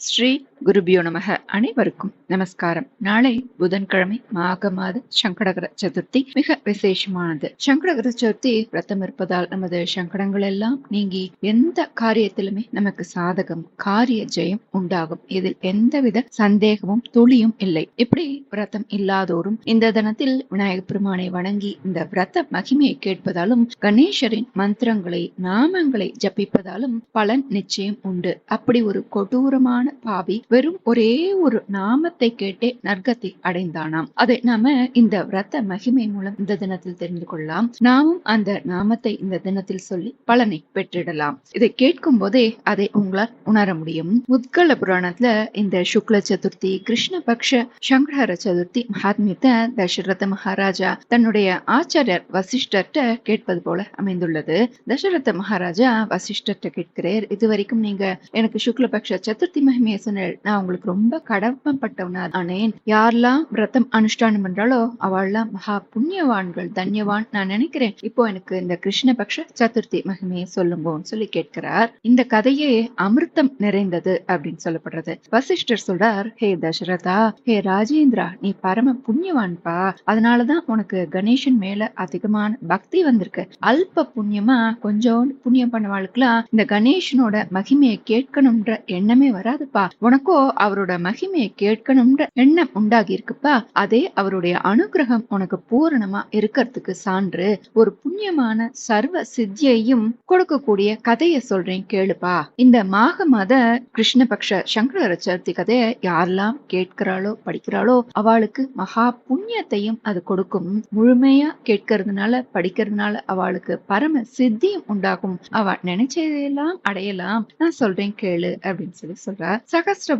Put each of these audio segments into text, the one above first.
ஸ்ரீ குருபியோ நமக. அனைவருக்கும் நமஸ்காரம். நாளை புதன்கிழமை மாக மாத சங்கடகர சதுர்த்தி. மிக விசேஷமானது. சங்கடகர சதுர்த்தி விரதம் இருப்பதால் நமது சங்கடங்கள் எல்லாம் நீங்கி எந்த காரியத்திலுமே நமக்கு சாதகம் காரிய ஜெயம் உண்டாகும். இதில் எந்தவித சந்தேகமும் துளியும் இல்லை. இப்படி விரதம் இல்லாதோரும் இந்த தினத்தில் விநாயகப் பெருமானை வணங்கி இந்த விரத மகிமையை கேட்பதாலும் கணேசரின் மந்திரங்களை நாமங்களை ஜபிப்பதாலும் பலன் நிச்சயம் உண்டு. அப்படி ஒரு கொடூரமான பாவி வெறும் ஒரே ஒரு நாமத்தை கேட்டே நர்க்கத்தை அடைந்தானாம். அதை நாம இந்த விரத மகிமை மூலம் இந்த தினத்தில் தெரிந்து கொள்ளலாம். நாமும் அந்த நாமத்தை இந்த தினத்தில் சொல்லி பலனை பெற்றிடலாம். இதை கேட்கும் போதே அதை உங்களால் உணர முடியும். உத்கல புராணத்துல இந்த சுக்ல சதுர்த்தி கிருஷ்ணபக்ஷ சங்கர சதுர்த்தி மகாத்மியத்தை தசரத மகாராஜா தன்னுடைய ஆச்சாரியர் வசிஷ்டர்ட்ட கேட்பது போல அமைந்துள்ளது. தசரத மகாராஜா வசிஷ்டர்ட்ட கேட்கிறார். இது வரைக்கும் நீங்க எனக்கு சுக்லபக்ஷ சதுர்த்தி மகிமையை சொன்ன நான் உங்களுக்கு ரொம்ப கடமைப்பட்டவனா ஆனேன் யாரெல்லாம் விரதம் அனுஷ்டானம் பண்றாலோ அவள்லாம் மகா புண்ணியவான்கள் தன்யவான் நான் நினைக்கிறேன். இப்போ எனக்கு இந்த கிருஷ்ணபக்ஷ சதுர்த்தி மகிமையை சொல்லுங்கன்னு சொல்லி கேட்கிறார். இந்த கதையே அமிர்தம் நிறைந்தது அப்படின்னு சொல்லப்படுறது. வசிஷ்டர் சொல்றார் ஹே தசரதா ஹே ராஜேந்திரா நீ பரம புண்ணியவான்பா அதனாலதான் உனக்கு கணேசன் மேல அதிகமான பக்தி வந்திருக்கு. அல்ப புண்ணியமா கொஞ்சம் புண்ணியம் பண்ணவாளுக்குலாம் இந்த கணேசனோட மகிமையை கேட்கணும்ன்ற எண்ணமே வராதுப்பா. உனக்கோ அவரோட மகிமையை கேட்கணும்ன்ற எண்ணம் உண்டாகி இருக்குப்பா அதே அவருடைய அனுகிரகம் உனக்கு பூரணமா இருக்கிறதுக்கு சான்று. ஒரு புண்ணியமான சர்வ சித்தியையும் கொடுக்கக்கூடிய கதையை சொல்றேன் கேளுப்பா. இந்த மாக மத கிருஷ்ணபக்ஷ சங்கர சதுர்த்தி கதையை யாரெல்லாம் கேட்கிறாளோ படிக்கிறாளோ அவளுக்கு மகா புண்ணியத்தையும் அது கொடுக்கும். முழுமையா கேட்கறதுனால படிக்கிறதுனால அவளுக்கு பரம சித்தியும் உண்டாகும். அவ நினைச்சதையெல்லாம் அடையலாம். நான் சொல்றேன் கேளு அப்படின்னு சொல்லி சொல்றா.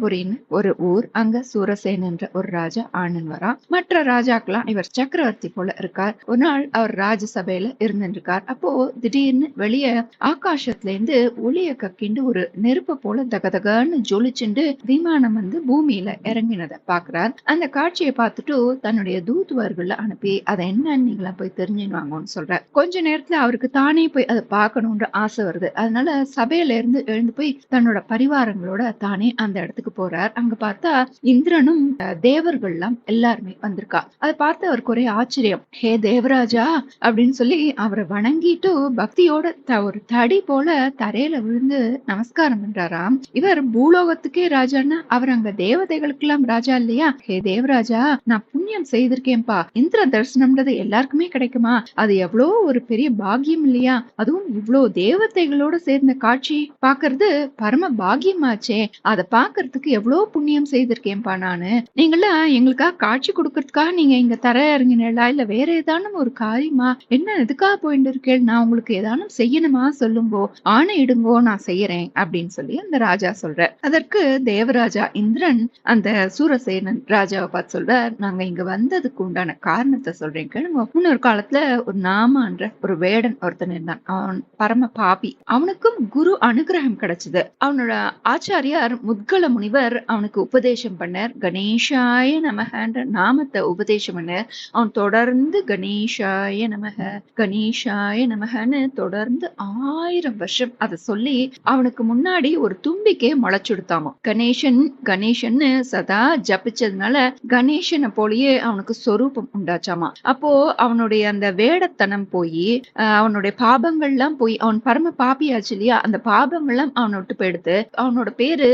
சகஸ்ரபுரின்னு ஒரு ஊர் அங்க சூரசேனன்ற ஒரு ராஜா ஆனன் வரா. மற்ற ராஜாக்கெல்லாம் இவர் சக்கரவர்த்தி போல இருக்கார். ஒரு நாள் அவர் ராஜசபையில இருந்திருக்கார் அப்போ திடீர்னு வெளியே ஆகாசத்துல இருந்து ஒளிய கக்கிண்டு ஒரு நெருப்பு போல தகதகன்னு ஜொலிச்சுண்டு விமானம் வந்து பூமியில இறங்கினதை பாக்குறார் அந்த காட்சியை பார்த்துட்டு தன்னுடைய தூதுவர்கள் அனுப்பி அதை என்னன்னு நீங்களா போய் தெரிஞ்சுன்னு வாங்கன்னு சொல்றார் கொஞ்ச நேரத்துல அவருக்கு தானே போய் அதை பார்க்கணும்ன்ற ஆசை வருது. அதனால சபையில இருந்து எழுந்து போய் தன்னோட பரிவாரங்களோட தானே அந்த இடத்துக்கு போறார். அங்க பார்த்தா இந்திரனும் தேவர்கள்லாம் எல்லாருமே வந்திருக்கா. அதை பார்த்து அவருக்கு ஒரே ஆச்சரியம். ஹே தேவராஜா அப்படின்னு சொல்லி அவரை வணங்கிட்டு பக்தியோட ஒரு தடி போல தரையில விழுந்து நமஸ்காரம் பண்றாராம். இவர் பூலோகத்துக்கே ராஜான்னா அவர் அங்க தேவதைகளுக்கெல்லாம் ராஜா இல்லையா? ஹே தேவராஜா நான் புண்ணியம் செய்திருக்கேன்பா இந்திர தரிசனம்ன்றது எல்லாருக்குமே கிடைக்குமா? அது எவ்வளோ ஒரு பெரிய பாகியம் இல்லையா? அதுவும் இவ்வளோ தேவதைகளோட சேர்ந்த காட்சி பாக்குறது பரம பாக்கியமாச்சே. அதை பாக்குறதுக்கு எவ்வளோ புண்ணியம் செய்திருக்கேன்பா நானு. நீங்களாம் எங்களுக்காக காட்சி கொடுக்கறதுக்காக நீங்க இங்க தர இறங்கினா இல்ல வேற ஏதானும் ஒரு காரியமா? என்ன எதுக்காக போயிட்டு இருக்கேள் நான் உங்களுக்கு ஏதானும் செய்யணுமா? சொல்லுங்கோ. ஆணையிடுங்கோ நான் செய்யறேன் அப்படின்னு சொல்லி அந்த ராஜா சொல்ற அதற்கு தேவராஜா இந்திரன் அந்த சூரசேனன் ராஜாவை பார்த்து சொல்ற நாங்க இங்க வந்ததுக்கு உண்டான காரணத்தை சொல்றேன் கேளுங்க. முன்னொரு காலத்துல ஒரு நாமான்ற ஒரு வேடன் ஒருத்தன் இருந்தான். அவன் பரம பாபி. அவனுக்கும் குரு அனுகிரகம் கிடைச்சது. அவனோட ஆச்சாரியார் முத்கல முனிவர் அவனுக்கு உபதேசம் பண்ணார். கணேஷாய நமகன்ற நாமத்தை உபதேசம் பண்ணார். அவன் தொடர்ந்து கணேஷாய நமக கணேஷாய நமகன்னு தொடர்ந்து ஆயிரம் வருஷம் அதை சொல்லி அவனுக்கு முன்னாடி ஒரு தும்பிக்கை முளைச்சுடுத்தாமோ கணேசன் கணேசன்னு சதா ஜபிச்சதுனால கணேசனை போலயே அவனுக்கு சொரூபம் உண்டாச்சாமா அப்போ அவனுடைய அந்த வேடத்தனம் போய் அவனுடைய பாபங்கள்லாம் போய் அவன் பரம பாப்பியாச்சு இல்லையா? அந்த பாபங்கள்லாம் அவனை விட்டு போயிடுத்து அவனோட பேரு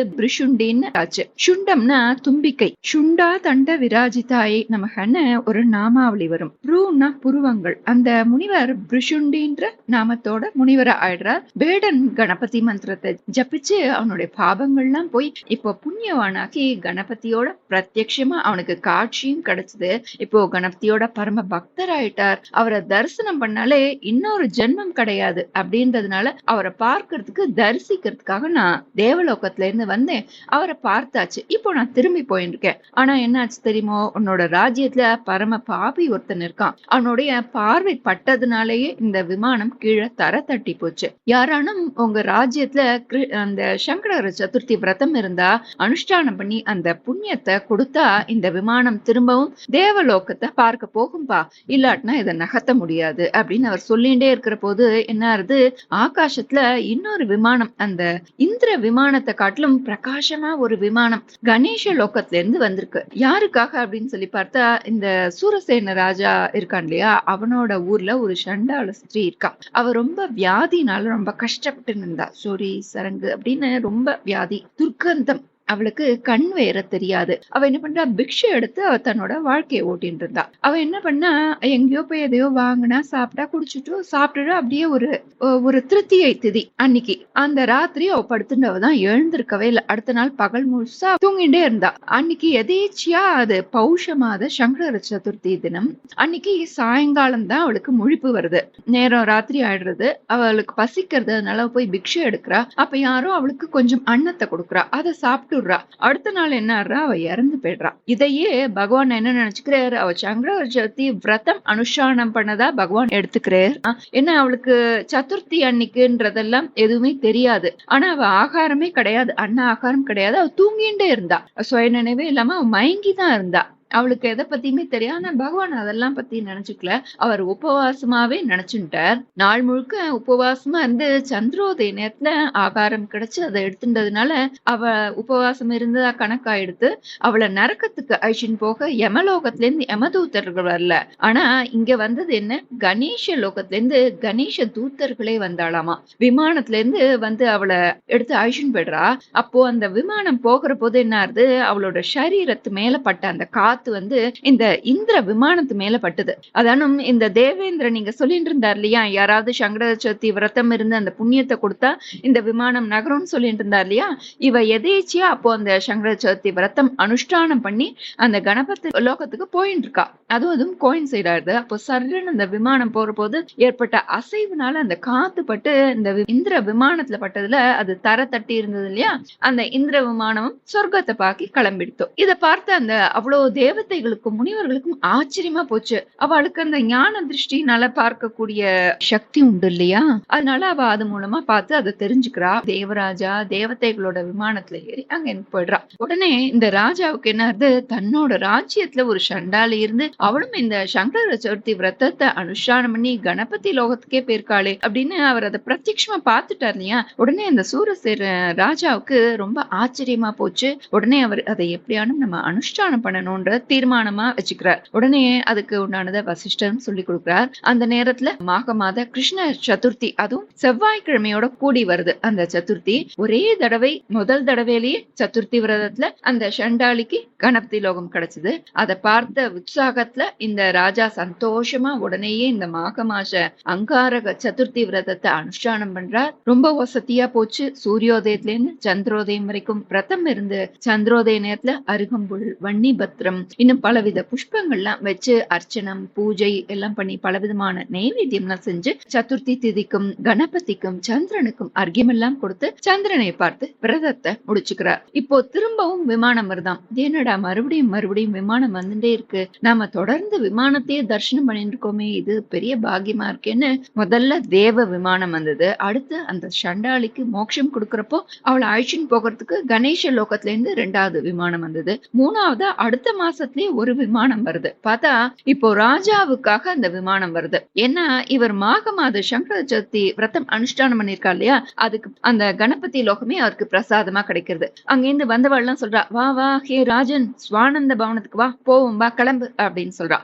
பிரிஷுண்டின்னு ஆச்சு சுண்டம்னா தும்பிக்கை. சுண்டா தண்ட விராஜிதாயை நமகன்னு ஒரு நாமாவளி வரும். ரூன்னா புருவங்கள். அந்த முனிவர் பிரிஷுண்டின்ற நாமத்தோட முனிவரா ஆயிடுறார். பேடன் கணபதி மந்திரத்தை ஜபிச்சு அவனுடைய பாபங்கள்லாம் போய் இப்போ புண்ணியவானாக்கி கணபதியோட பிரத்யட்சமா அவனுக்கு காட்சியும் கிடைச்சது. இப்போ கணபதியோட பரம பக்தர் ஆயிட்டார் அவரை தரிசனம் பண்ணாலே இன்னொரு ஜென்மம் கிடையாது அப்படின்றதுனால அவரை பார்க்கறதுக்கு தரிசிக்கிறதுக்காக நான் தேவலோகத்துல இருந்து வந்தேன். அவர் பார்த்தாச்சு. இப்போ நான் திரும்பி போயிருக்கேன் ஆனா என்னாச்சு தெரியுமோ? உன்னோட ராஜ்யத்துல பரம பாபி ஒருத்தன் இருக்கான். அவனுடைய பார்வை பட்டதுனாலேயே இந்த விமானம் கீழே தர தட்டி போச்சு. யாரானும் உங்க ராஜ்யத்துல அந்த சங்கர சதுர்த்தி விரதம் இருந்தா அனுஷ்டானம் பண்ணி அந்த புண்ணியத்தை கொடுத்தா இந்த விமானம் திரும்பவும் தேவலோகத்தை பார்க்க போகும்பா. இல்லாட்டினா இதை நகர்த்த முடியாது. அப்படின்னு அவர் சொல்லிட்டே இருக்கிற போது என்ன ஆகுது ஆகாசத்துல இன்னொரு விமானம் அந்த இந்திர விமானத்தை காட்டிலும் பிரகாசமா ஒரு விமானம் கணேஷ லோகத்துல இருந்து வந்திருக்கு. யாருக்காக அப்படின்னு சொல்லி பார்த்தா இந்த சூரசேன ராஜா இருக்கான் இல்லையா? அவனோட ஊர்ல ஒரு சண்டாள ஸ்திரீ இருக்கா. அவ ரொம்ப வியாதினால ரொம்ப கஷ்டப்பட்டு இருந்தா. சோரி சரங்கு அப்படின்னு ரொம்ப வியாதி துர்க்கந்தம். அவளுக்கு கண் வேற தெரியாது. அவ என்ன பண்றா? பிக்ஷை எடுத்து அவ தன்னோட வாழ்க்கையை ஓட்டிட்டு இருந்தா. அவ என்ன பண்ணா? எங்கேயோ போய் எதையோ வாங்கினா சாப்பிட்டா குடிச்சிட்டு சாப்பிட்டுட்டு அப்படியே ஒரு ஒரு திருத்தியை திதி. அன்னைக்கு அந்த ராத்திரி அவ படுத்துட்டவதான் எழுந்திருக்கவே இல்லை. அடுத்த நாள் பகல் முழுசா தூங்கிட்டே இருந்தா. அன்னைக்கு எதேச்சியா அது பௌஷ மாத சங்கர சதுர்த்தி தினம். அன்னைக்கு சாயங்காலம் தான் அவளுக்கு முழிப்பு வருது. நேரம் ராத்திரி ஆயிடுறது. அவளுக்கு பசிக்கிறது அதனால போய் பிக்ஷை எடுக்கிறா. அப்ப யாரோ அவளுக்கு கொஞ்சம் அன்னத்தை கொடுக்குறா. அதை சாப்பிட்டு விட்டுடுறா. அடுத்த நாள் என்ன ஆடுறா? அவ இறந்து போயிடுறா. இதையே பகவான் என்ன நினைச்சுக்கிறாரு? அவ சங்கர சதுர்த்தி விரதம் அனுஷ்டானம் பண்ணதா பகவான் எடுத்துக்கிறார். ஏன்னா அவளுக்கு சதுர்த்தி அன்னைக்குன்றதெல்லாம் எதுவுமே தெரியாது. ஆனா அவ ஆகாரமே கிடையாது. அன்ன ஆகாரம் கிடையாது. அவ தூங்கிண்டே இருந்தா. சுய நினைவே இல்லாம அவ மயங்கி தான் இருந்தா. அவளுக்கு எதை பத்தியுமே தெரியாது. ஆனா பகவான் அதெல்லாம் பத்தி நினைச்சுக்கல. அவர் உபவாசமாவே நினைச்சுட்டார். நாள் முழுக்க உபவாசமா இருந்து சந்திரோதய நேரத்துல ஆகாரம் கிடைச்சு அதை எடுத்துட்டதுனால அவ உபவாசம் இருந்ததா கணக்காயிடுத்து அவளை நரக்கத்துக்கு அழிச்சின்னு போக யமலோகத்துல இருந்து யமதூத்தர்கள் வரல. ஆனா இங்க வந்தது என்ன? கணேஷ லோகத்துல இருந்து கணேச தூத்தர்களே வந்தாளாமா. விமானத்துல இருந்து வந்து அவளை எடுத்து அழிச்சுன்னு போயிடுறா. அப்போ அந்த விமானம் போகிற போது என்ன ஆகுது அவளோட சரீரத்து மேல பட்ட அந்த காத்து வந்து இந்த இந்திர விமானத்து மேல பட்டுது. அதானும் இந்த தேவேந்திர நீங்க சொல்லிட்டு இருந்தார் இல்லையா? யாராவது சங்கர சதுர்த்தி விரதம் இருந்து அந்த புண்ணியத்தை கொடுத்தா இந்த விமானம் நகரும்னு சொல்லிட்டு இருந்தார் இல்லையா? இவ எதேச்சியா அப்போ அந்த சங்கர சதுர்த்தி விரதம் அனுஷ்டானம் பண்ணி அந்த கணபதி லோகத்துக்கு போயிட்டு இருக்கா. அதுவும் அதுவும் கோயின் சைடாயிருது அப்போ சர்ன்னு அந்த விமானம் போற போது ஏற்பட்ட அசைவுனால அந்த காத்து பட்டு இந்த இந்திர விமானத்துல பட்டதுல அது தர தட்டி இருந்தது இல்லையா? அந்த இந்திர விமானமும் சொர்க்கத்தை பாக்கி கிளம்பிடுத்தோம் இதை பார்த்து அந்த அவ்வளவு தேவதைகளுக்கும் முனிவர்களுக்கும் ஆச்சரியமா போச்சு. அவளுக்கு அந்த ஞான திருஷ்டினால பார்க்கக்கூடிய சக்தி உண்டு இல்லையா? அதனால அவ அது மூலமா பார்த்து அதை தெரிஞ்சுக்கிறா. தேவராஜா தேவதைகளோட விமானத்துல ஏறி அங்க போயிடுறா. உடனே இந்த ராஜாவுக்கு என்ன ஆகுது? தன்னோட ராஜ்யத்துல ஒரு சண்டாளி இருந்து அவளும் இந்த சங்கர சதுர்த்தி விரதத்தை அனுஷ்டானம் பண்ணி கணபதி லோகத்துக்கே போயிருக்காளே அப்படின்னு அவர் அதை பிரத்யட்சமா பார்த்துட்டார் இல்லையா? உடனே அந்த சூரசேர ராஜாவுக்கு ரொம்ப ஆச்சரியமா போச்சு. உடனே அவர் அதை எப்படியானும் நம்ம அனுஷ்டானம் பண்ணணும்ன்ற தீர்மானமா வச்சுக்கிறார். உடனே அதுக்கு உண்டானதை வசிஷ்டரும் சொல்லி கொடுக்கிறார். அந்த நேரத்துல மாக மாத கிருஷ்ண சதுர்த்தி அதுவும் செவ்வாய்க்கிழமையோட கூடி வருது. அந்த சதுர்த்தி ஒரே தடவை முதல் தடவையிலேயே சதுர்த்தி விரதத்துல அந்த சண்டாளிக்கு கணபதி லோகம் கிடைச்சது. அதை பார்த்த உற்சாகத்துல இந்த ராஜா சந்தோஷமா உடனேயே இந்த மாக மாச அங்காரக சதுர்த்தி விரதத்தை அனுஷ்டானம் பண்றார். ரொம்ப வசதியா போச்சு. சூரியோதயத்துல இருந்து சந்திரோதயம் வரைக்கும் பிரதம் இருந்து சந்திரோதய நேரத்துல அருகம்புல் வன்னி பத்திரம் இன்னும் பலவித புஷ்பங்கள்லாம் வச்சு அர்ச்சனம் பூஜை எல்லாம் பண்ணி பலவிதமான நைவேத்தியம்லாம் செஞ்சு சதுர்த்தி திதிக்கும் கணபதிக்கும் சந்திரனுக்கும் அர்க்கியமெல்லாம் கொடுத்து சந்திரனை பார்த்து விரதத்தை முடிச்சுக்கிறார். இப்போ திரும்பவும் விமானம் வருதான் என்னடா மறுபடியும் மறுபடியும் விமானம் வந்துட்டே இருக்கு. நாம தொடர்ந்து விமானத்தையே தரிசனம் பண்ணிட்டு இருக்கோமே இது பெரிய பாகியமா இருக்கேன்னு முதல்ல தேவ விமானம் வந்தது. அடுத்து அந்த சண்டாளிக்கு மோட்சம் கொடுக்கறப்போ அவளை அழிச்சுன்னு போகிறதுக்கு கணேச லோகத்துல இருந்து ரெண்டாவது விமானம் வந்தது. மூணாவது அடுத்த மாசம் மாசத்துலயே ஒரு விமானம் வருது. பார்த்தா இப்போ ராஜாவுக்காக அந்த விமானம் வருது. ஏன்னா இவர் மாக மாத சங்கர சதுர்த்தி விரதம் அனுஷ்டானம் பண்ணிருக்கா இல்லையா? அதுக்கு அந்த கணபதி லோகமே அவருக்கு பிரசாதமா கிடைக்கிறது. அங்கிருந்து வந்தவள்லாம் சொல்றா வா வா ஹே ராஜன் சுவானந்த பவனத்துக்கு வா போவோம் வா கிளம்பு அப்படின்னு சொல்றா.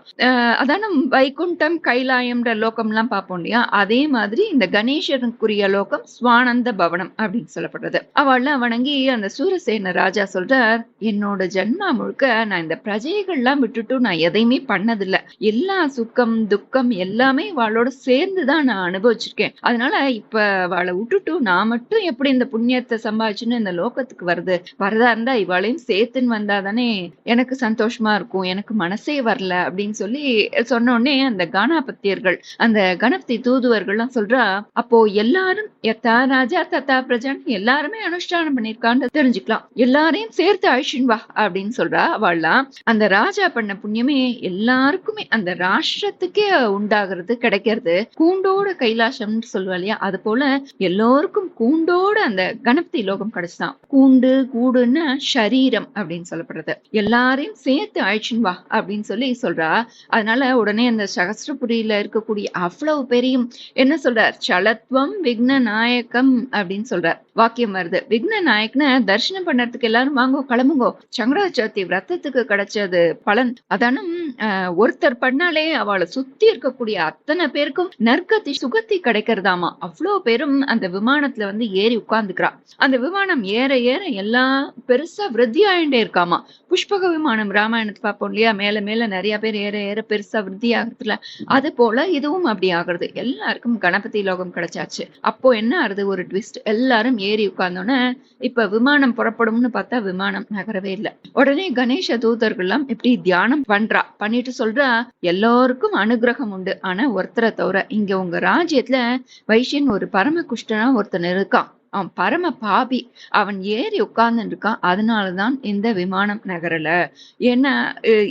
அதான வைகுண்டம் கைலாயம்ன்ற லோகம் எல்லாம் பார்ப்போம் இல்லையா? அதே மாதிரி இந்த கணேசனுக்குரிய லோகம் சுவானந்த பவனம் அப்படின்னு சொல்லப்படுறது. அவள்லாம் வணங்கி அந்த சூரசேன ராஜா சொல்றார் என்னோட ஜென்மா முழுக்க நான் இந்த பிரஜைகள்லாம் விட்டுட்டு நான் எதையுமே பண்ணதில்ல. எல்லா சுக்கம் துக்கம் எல்லாமே அவளோட சேர்ந்துதான் நான் அனுபவிச்சிருக்கேன். அதனால இப்ப அவளை விட்டுட்டு நான் மட்டும் எப்படி இந்த புண்ணியத்தை சம்பாதிச்சுன்னு இந்த லோகத்துக்கு வருது? வரதா இருந்தா இவளையும் சேர்த்துன்னு வந்தா தானே எனக்கு சந்தோஷமா இருக்கும் எனக்கு மனசே வரல அப்படின்னு சொல்லி சொன்ன உடனே அந்த கானாபத்தியர்கள் அந்த கணபதி தூதுவர்கள்லாம் சொல்றா அப்போ எல்லாரும் எத்தா ராஜா தத்தா பிரஜான்னு எல்லாருமே அனுஷ்டானம் பண்ணிருக்கான்னு தெரிஞ்சுக்கலாம். எல்லாரையும் சேர்த்து அழிச்சுன்னு வா அப்படின்னு சொல்றா. அவள்லாம் அந்த ராஜா பண்ண புண்ணியமே எல்லாருக்குமே அந்த ராஷ்டிரத்துக்கே உண்டாகிறது கிடைக்கிறது. கூண்டோட கைலாசம்னு சொல்லுவா இல்லையா? அது போல எல்லோருக்கும் கூண்டோட அந்த கணபதி லோகம் கிடைச்சுதான் கூண்டு கூடுன்னு ஷரீரம் அப்படின்னு சொல்லப்படுறது. எல்லாரையும் சேர்த்து அழிச்சுன்னு வா அப்படின்னு சொல்லி சொல்றா. அதனால உடனே அந்த சகஸ்ரபுரியில இருக்கக்கூடிய அவ்வளவு பெரியும் என்ன சொல்றார்? சலத்வம் விக்ன நாயக்கம் அப்படின்னு சொல்றார். வாக்கியம் வருது. விக்ன நாயக்ன தரிசனம் பண்ணறதுக்கு எல்லாரும் வாங்கோ கிளம்புங்கோ. சங்கரா சதுர்த்தி கிடைச்ச கிடைச்சது பலன். அதனும் ஒருத்தர் பண்ணாலே அவளை சுத்தி இருக்கக்கூடிய அத்தனை பேருக்கும் நற்கத்தி சுகத்தி கிடைக்கிறதாமா? அவ்வளோ பேரும் அந்த விமானத்துல வந்து ஏறி உட்கார்ந்துக்கிறா. அந்த விமானம் ஏற ஏற எல்லாம் பெருசா விருத்தி ஆயிண்டே இருக்காமா? புஷ்பக விமானம் ராமாயணத்தை பார்ப்போம் இல்லையா? மேல மேல நிறைய பேர் ஏற ஏற பெருசா விருத்தி ஆகுறதுல. அது போல இதுவும் அப்படி ஆகுறது. எல்லாருக்கும் கணபதி லோகம் கிடைச்சாச்சு. அப்போ என்ன ஆகுது? ஒரு ட்விஸ்ட் எல்லாரும் ஏறி உட்கார்ந்தோன்னே இப்ப விமானம் புறப்படும்னு பார்த்தா விமானம் நகரவே இல்லை. உடனே கணேச தூதர்கள் எல்லாம் இப்படி தியானம் பண்றா. பண்ணிட்டு சொல்றா எல்லோருக்கும் அனுகிரகம் உண்டு. ஆனா ஒருத்தரை தவிர இங்க உங்க ராஜ்யத்துல வைஷ்யன் ஒரு பரம குஷ்டனா ஒருத்தன் இருக்கான். அவன் பரம பாபி. அவன் ஏறி உட்கார்ந்துட்டு இருக்கான் அதனாலதான் இந்த விமானம் நகரல. ஏன்னா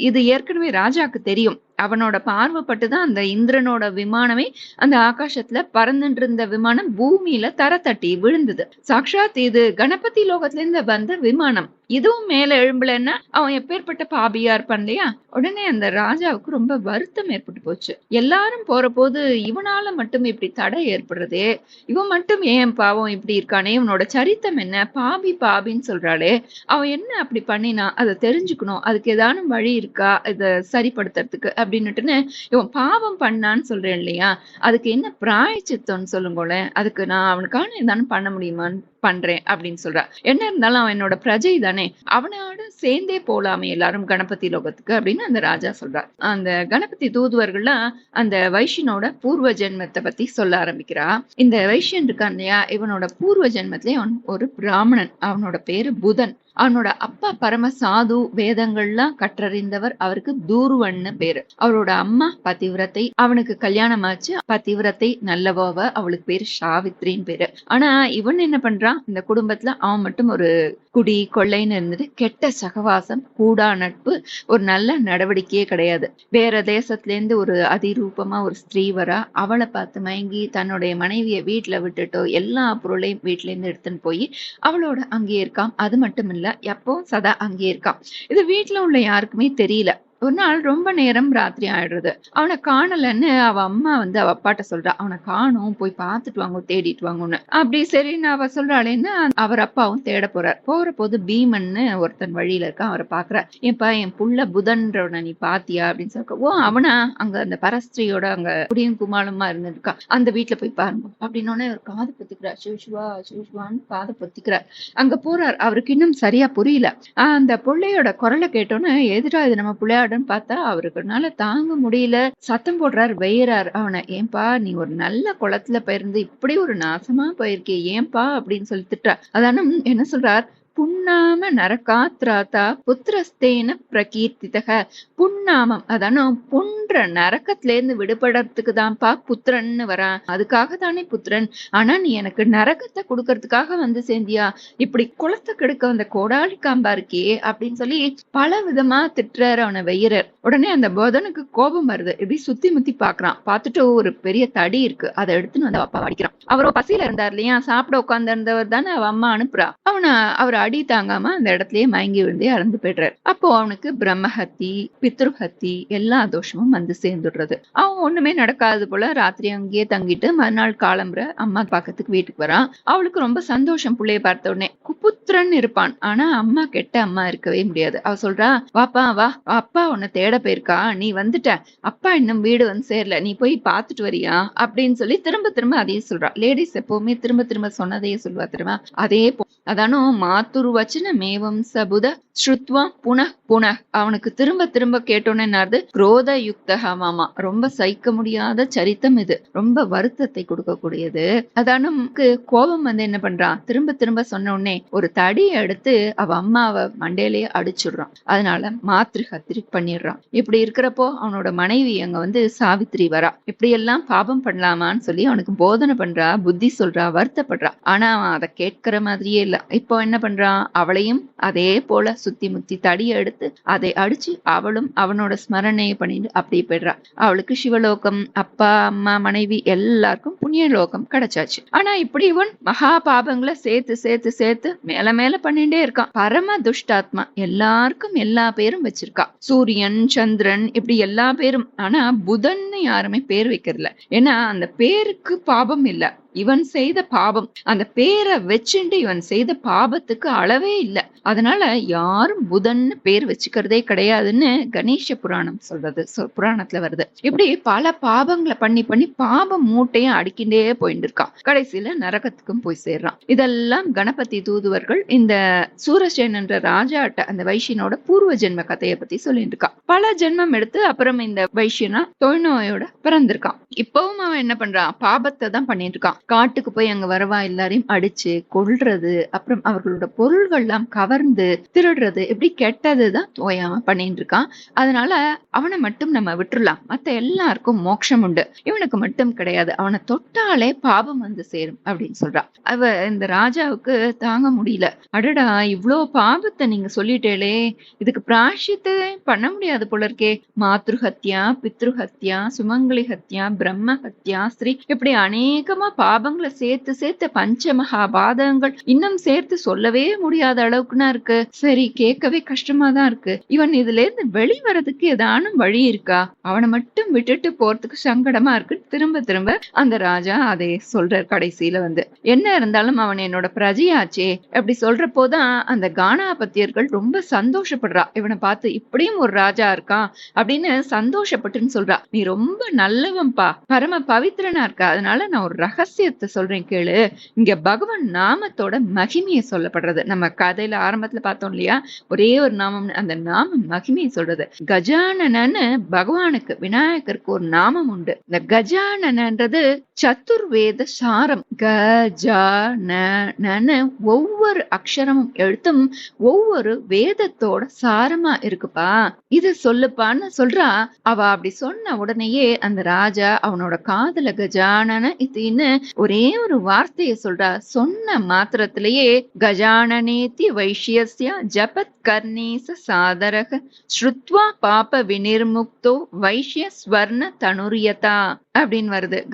இது ஏற்கனவே ராஜாக்கு தெரியும். அவனோட பார்வைப்பட்டு தான் அந்த இந்திரனோட விமானமே அந்த ஆகாசத்துல பறந்துட்டு இருந்த விமானம் பூமியில தர தட்டி விழுந்தது. சாக்ஷாத் இது கணபதி லோகத்துல இருந்து வந்த விமானம். இதுவும் மேல எழும்பலன்னா அவன் எப்பேற்பட்ட பாபியா இருப்பான் இல்லையா உடனே அந்த ராஜாவுக்கு ரொம்ப வருத்தம் ஏற்பட்டு போச்சு. எல்லாரும் போற போது இவனால மட்டும் இப்படி தடை ஏற்படுறதே இவன் மட்டும் ஏன் பாவம் இப்படி இருக்கானே இவனோட சரித்தம் என்ன? பாபி பாபின்னு சொல்றாளே அவன் என்ன அப்படி பண்ணினா? அதை தெரிஞ்சுக்கணும். அதுக்கு ஏதானும் வழி இருக்கா? இதை சரிப்படுத்துறதுக்கு அப்படின்னுட்டுன்னு இவன் பாவம் பண்ணான்னு சொல்றேன் இல்லையா? அதுக்கு என்ன பிராயச்சித்தம்னு சொல்லுங்களேன் அதுக்கு நான் அவனுக்கான ஏதானும் பண்ண முடியுமான்னு பண்றேன் அப்படின்னு சொல்றா. என்ன இருந்தாலும் அவன் என்னோட பிரஜை தானே. அவனோட சேர்ந்தே போலாமே எல்லாரும் கணபதி லோகத்துக்கு அப்படின்னு அந்த ராஜா சொல்றார் அந்த கணபதி தூதுவர்கள்லாம் அந்த வைஷ்யனோட பூர்வ ஜென்மத்தை பத்தி சொல்ல ஆரம்பிக்கிறா. இந்த வைஷ்யன் இருக்கான் இல்லையா? இவனோட பூர்வ ஜென்மத்திலே அவன் ஒரு பிராமணன். அவனோட பேரு புதன். அவனோட அப்பா பரம சாது வேதங்கள்லாம் கற்றறிந்தவர் அவருக்கு தூர்வன்னு பேரு. அவரோட அம்மா பதிவிரத்தை அவனுக்கு கல்யாணம் ஆச்சு பதிவிரத்தை நல்லவாவ அவளுக்கு பேரு சாவித்ரின்னு பேரு. ஆனா இவன் என்ன பண்றான்? இந்த குடும்பத்துல அவன் மட்டும் ஒரு குடி கொள்ளைன்னு இருந்துட்டு கெட்ட சகவாசம் கூடா நட்பு ஒரு நல்ல நடவடிக்கையே கிடையாது. வேற தேசத்துல இருந்து ஒரு அதிரூபமா ஒரு ஸ்திரீ வரா அவளை பார்த்து மயங்கி தன்னுடைய மனைவியை வீட்டில் விட்டுட்டோ எல்லா பொருளையும் வீட்டுல இருந்து எடுத்துன்னு போய் அவளோட அங்கேயே இருக்கான் அது மட்டும் இல்ல எப்போ சதா அங்கேயே இருக்கான் இது வீட்டுல உள்ள யாருக்குமே தெரியல. ஒரு நாள் ரொம்ப நேரம் ராத்திரி ஆயிடுறது. அவனை காணலன்னு அவ அம்மா வந்து அவ அப்பாட்ட சொல்றா அவனை காணும் போய் பார்த்துட்டு வாங்க தேடிட்டு வாங்கன்னு. அப்படி சரின்னு அவ சொல்றாளேன்னு அவர் அப்பாவும் தேட போறார். போற போது பீமன்னு ஒருத்தன் வழியில இருக்கான் அவரை பாக்குறா ஏன்பா என் புள்ள புதன்றவனை நீ பாத்தியா? அப்படின்னு சொல்ல ஓ அவனா? அங்க அந்த பரஸ்திரியோட அங்க குடியும் குமாலுமா இருந்திருக்கான் அந்த வீட்டுல போய் பாருங்க. அப்படின்னோடனே அவர் காது பொத்திக்கிறார். சிவசிவா சிவசிவான்னு காதை பொத்திக்கிறார். அங்க போறார். அவருக்கு இன்னும் சரியா புரியல. ஆஹ் அந்த பிள்ளையோட குரலை கேட்டோன்னு எதிரா இது நம்ம பிள்ளையாடுன்னு பார்த்தா அவருக்குனால தாங்க முடியல. சத்தம் போடுறார் வெய்யறார் அவனை ஏன்பா நீ ஒரு நல்ல குளத்துல போயிருந்து இப்படி ஒரு நாசமா போயிருக்கே ஏன்பா? அப்படின்னு சொல்லி திட்டா அதான என்ன சொல்றார்? புண்ணாம நரகாத்ராதா புத்திரஸ்தேன பிரகீர்த்திதக. புண்ணாமம் அதான புன்ற நரக்கத்துல இருந்து விடுபடுறதுக்கு தான்ப்பா புத்திரன்னு வரான் அதுக்காக தானே புத்திரன். ஆனா நீ எனக்கு நரகத்தை கொடுக்கறதுக்காக வந்து சேர்ந்தியா? இப்படி குளத்தை கெடுக்க வந்த கோடாளி காம்பா இருக்கே அப்படின்னு சொல்லி பல விதமா திட்டுறாரு அவனை வெயிறர் உடனே அந்த புதனுக்கு கோபம் வருது. இப்படி சுத்தி முத்தி பாக்குறான். பார்த்துட்டு ஒரு பெரிய தடி இருக்கு. அதை எடுத்துன்னு வந்து அப்பா அடிக்கிறான். அவரோ பசியில இருந்தார் இல்லையா? சாப்பிட உட்கார்ந்து இருந்தவர் தானே அவ அம்மா அனுப்புறா. அவனை அவர் அடி தாங்காம அந்த இடத்துலயே மயங்கி விழுந்தே இறந்து போயிடுறாரு. அப்போ அவனுக்கு பிரம்மஹத்தி பித்ருஹத்தி எல்லா தோஷமும் வந்து சேர்ந்துடுறது. அவன் ஒண்ணுமே நடக்காது போல ராத்திரி அங்கேயே தங்கிட்டு மறுநாள் காலம்புற அம்மா பக்கத்துக்கு வீட்டுக்கு வரான். அவளுக்கு ரொம்ப சந்தோஷம் புள்ளைய பார்த்த உடனே. குபுத்திரன் இருப்பான். ஆனா அம்மா கெட்ட அம்மா இருக்கவே முடியாது. அவ சொல்றா வாப்பா வா. அப்பா உன்னை தேட போயிருக்கா. நீ வந்துட்ட. அப்பா இன்னும் வீடு வந்து சேரல. நீ போய் பார்த்துட்டு வரியா? அப்படின்னு சொல்லி திரும்ப திரும்ப அதையே சொல்றா. லேடிஸ் எப்பவுமே திரும்ப திரும்ப சொன்னதையே சொல்லுவா திரும்ப அதே போ அதானும் மாத்துரு வச்சன மேவம் சபுத ஸ்ருத்வா புன புன. அவனுக்கு திரும்ப திரும்ப கேட்டோன்னு என்னது? குரோத யுக்தகமாமா ரொம்ப சகிக்க முடியாத சரித்தம் இது. ரொம்ப வருத்தத்தை கொடுக்கக்கூடியது. அதான் நமக்கு கோபம் வந்து என்ன பண்றான்? திரும்ப திரும்ப சொன்ன உடனே ஒரு தடியை எடுத்து அவ அம்மாவை மண்டையிலேயே அடிச்சுடுறான். அதனால மாத்திரு ஹத்திரி பண்ணிடுறான். இப்படி இருக்கிறப்போ அவனோட மனைவி அங்க வந்து சாவித்திரி வரா. இப்படி எல்லாம் பாபம் பண்ணலாமான்னு சொல்லி அவனுக்கு போதனை பண்றா புத்தி சொல்றா வருத்தப்படுறா. ஆனா அவன் அதை கேட்கிற மாதிரியே இல்ல. இப்போ என்ன பண்றான் பண்றான் அவளையும் அதே போல சுத்தி முத்தி தடியை எடுத்து அதை அடிச்சு அவளும் அவனோட ஸ்மரணையை பண்ணிட்டு அப்படியே போயிடுறா. அவளுக்கு சிவலோகம் அப்பா அம்மா மனைவி எல்லாருக்கும் புண்ணிய லோகம் கிடைச்சாச்சு. ஆனா இப்படி இவன் மகா பாபங்களை சேர்த்து சேர்த்து சேர்த்து மேல மேல பண்ணிட்டே இருக்கான். பரம துஷ்டாத்மா எல்லாருக்கும் எல்லா பேரும் வச்சிருக்கா. சூரியன் சந்திரன் இப்படி எல்லா பேரும். ஆனா புதன்னு யாருமே பேர் வைக்கிறதுல ஏன்னா அந்த பேருக்கு பாபம் இல்ல. இவன் செய்த பாபம். அந்த பேரை வச்சுட்டு இவன் செய்த பாபத்துக்கு அளவே இல்லை. அதனால யாரும் புதன்னு பேர் வச்சுக்கிறதே கிடையாதுன்னு கணேச புராணம் சொல்றது. புராணத்துல வருது. இப்படி பல பாபங்களை பண்ணி பண்ணி பாபம் மூட்டையும் போய்கிட்டே போயிட்டு இருக்கான் கடைசியில நரகத்துக்கும் போய் சேர்றான். இதெல்லாம் கணபதி தூதுவர்கள் இந்த சூரசேன் என்ற ராஜாட்ட அந்த வைஷ்யனோட பூர்வ ஜென்ம கதையை பத்தி சொல்லிட்டு இருக்கான் பல ஜென்மம் எடுத்து அப்புறம் இந்த வைஷ்யனா தொழுநோயோட பிறந்திருக்கான். இப்பவும் அவன் என்ன பண்றான் பாபத்தை தான் பண்ணிட்டு இருக்கான் காட்டுக்கு போய் அங்க வரவா எல்லாரையும் அடிச்சு கொல்றது அப்புறம் அவர்களோட பொருள்கள் எல்லாம் கவர்ந்து திருடுறது இப்படி கெட்டதுதான் தோயாம பண்ணிட்டு இருக்கான் அதனால அவனை மட்டும் நம்ம விட்டுறலாம். மத்த எல்லாருக்கும் மோட்சம் உண்டு. இவனுக்கு மட்டும் கிடையாது. அவனை தொட்டாலே பாபம் வந்து சேரும் அப்படின்னு சொல்றா. அவ இந்த ராஜாவுக்கு தாங்க முடியல. அடடா இவ்ளோ பாபத்தை நீங்க சொல்லிட்டேளே. இதுக்கு பிராஷித்து பண்ண முடியாது போல இருக்கே. மாத்ருஹத்யா பித்ருஹத்யா சுமங்கலி ஹத்யா பிரம்ம ஹத்யா ஸ்ரீ இப்படி அநேகமா பாபங்களை சேர்த்து சேர்த்து பஞ்ச பாதகங்கள் இன்னும் சேர்த்து சொல்லவே முடியாத அளவுக்குனா இருக்கு. சரி கேட்கவே கஷ்டமா தான் இருக்கு. இவன் இதுல இருந்து வெளிவரதுக்கு ஏதானும் வழி இருக்கா? அவனை மட்டும் விட்டுட்டு போறதுக்கு சங்கடமா இருக்கு திரும்ப திரும்ப அந்த ராஜா ராஜா அதை சொல்றார் கடைசியில வந்து. என்ன இருந்தாலும் அவன் என்னோட பிரஜையாச்சே அப்படி சொல்றப்போதான் அந்த கானாபத்தியர்கள் ரொம்ப சந்தோஷப்படுறா. இவனை பார்த்து இப்படியும் ஒரு ராஜா இருக்கான் அப்படின்னு சந்தோஷப்பட்டுன்னு சொல்றா. நீ ரொம்ப நல்லவன்பா பரம பவித்திரனா இருக்க. அதனால நான் ஒரு ரகசியத்தை சொல்றேன் கேளு. இங்க பகவான் நாமத்தோட மகிமையை சொல்லப்படுறது. நம்ம கதையில ஆரம்பத்துல பார்த்தோம் இல்லையா? ஒரே ஒரு நாமம் அந்த நாமம் மகிமையை சொல்றது. கஜானனன்னு பகவானுக்கு விநாயகருக்கு ஒரு நாமம் உண்டு. இந்த கஜானனன்றது சத்துர்வேத சாரம். கஜானனன்னு ஒவ்வொரு அக்ஷரமும் எழுத்தும் ஒவ்வொரு வேதத்தோட சாரமா இருக்குப்பா. இது சொல்லுப்பான்னு சொல்றா. அவ அப்படி சொன்ன உடனேயே அந்த ராஜா அவனோட காதல கஜானன இத்தின்னு ஒரே ஒரு வார்த்தையை சொல்றா. சொன்ன மாத்திரத்திலேயே கஜானனேத்தி வைஷ்யஸ்ய ஜபத் கர்ணேச சாதரக ஸ்ருத்வா பாப வினிர்முக்தோ வைஷ்ய ஸ்வர்ண தனுரியதா அப்படின்னு வருது.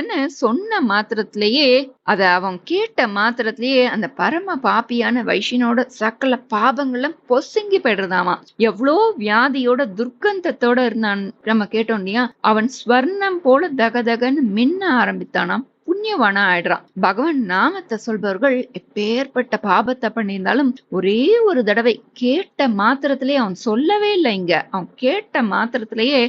கஜானனன்னு சொன்ன மாத்திரத்திலேயே அத அவன் கேட்ட மாத்திரத்திலேயே அந்த பரம பாப்பியான வைஷ்யனோட சக்கல பாபங்களும் பொசுங்கி போயிடுறதாமா. எவ்வளோ வியாதியோட துர்க்கந்தத்தோட இருந்தான். நம்ம கேட்டோம் இல்லையா? அவன் ஸ்வர்ணம் போல தகதகன்னு மின்ன ஆரம்பித்தானாம். புண்ணியவானா ஆயிடுறான். பகவான் நாமத்தை சொல்பவர்கள் எப்பேற்பட்ட பாபத்தை பண்ணியிருந்தாலும் ஒரே ஒரு தடவை கேட்ட மாத்திரத்திலேயே அவன் சொல்லவே இல்லை இங்க. அவன் கேட்ட மாத்திரத்திலேயே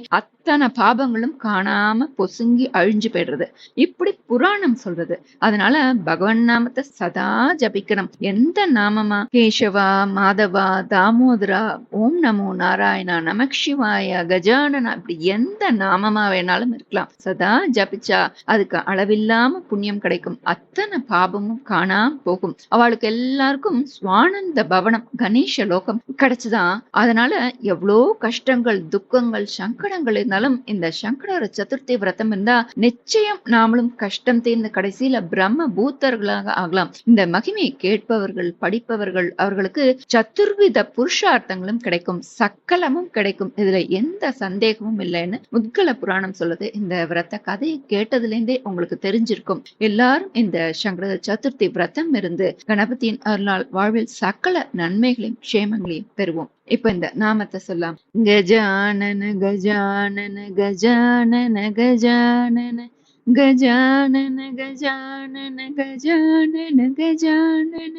அத்தனை பாபங்களும் காணாம பொசுங்கி அழிஞ்சு போயிடுறது. இப்படி புராணம் சொல்றது. அதனால பகவான் நாமத்தை சதா ஜபிக்கணும். எந்த நாமமா? கேசவா மாதவா தாமோதரா ஓம் நமோ நாராயணா நமக் சிவாய கஜானனா இப்படி எந்த நாமமா வேணாலும் இருக்கலாம். சதா ஜபிச்சா அதுக்கு அளவில்லாம புண்ணியம் கிடைக்கும். அத்தனை பாபமும் காணாம போகும். அவளுக்கு எல்லாருக்கும் சுவானந்த பவனம் கணேச லோகம் கிடைச்சுதான். அதனால எவ்வளோ கஷ்டங்கள் துக்கங்கள் சங்கடங்கள் இருந்தாலும் இந்த சங்கடர சதுர்த்தி விரதம் இருந்தா நிச்சயம் நாமளும் கஷ்டம் தீர்ந்த கடைசியில பிரம்ம பூத்தர்களாக ஆகலாம். இந்த மகிமையை கேட்பவர்கள் படிப்பவர்கள் அவர்களுக்கு சதுர்வித புருஷார்த்தங்களும் கிடைக்கும் சக்கலமும் கிடைக்கும். இதுல எந்த சந்தேகமும் இல்லைன்னு முத்கல புராணம் சொல்லுது. இந்த விரத கதையை கேட்டதுல இருந்தே உங்களுக்கு தெரிஞ்சிருக்கும். எல்லாரும் இந்த சங்கர சதுர்த்தி விரதம் இருந்து கணபதியின் அருளால் வாழ்வில் சகல நன்மைகளையும் க்ஷேமங்களையும் பெறுவோம். இப்ப இந்த நாமத்தை சொல்லலாம் கஜானன கஜானன கஜானன கஜானன கஜானன கஜானன கஜானன கஜானன கஜானன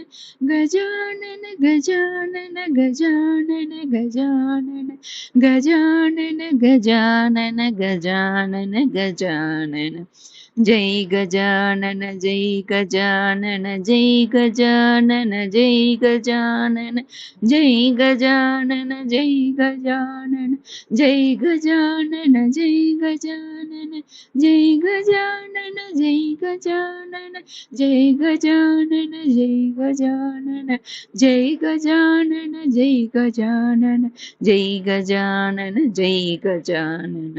கஜானன கஜானன கஜானன கஜானன கஜானன கஜானன கஜானன ஜெய் கஜானன ஜெய் கஜானன ஜெய் கஜானன ஜெய் கஜானன ஜெய் கஜானன ஜெய் கஜானன ஜெய் கஜானன ஜெய் கஜானன ஜெய் கஜானன ஜெய் கஜானன ஜெய் கஜானன ஜெய் கஜானன ஜெய் கஜானன ஜெய் கஜானன ஜெய் கஜானன ஜெய் கஜானன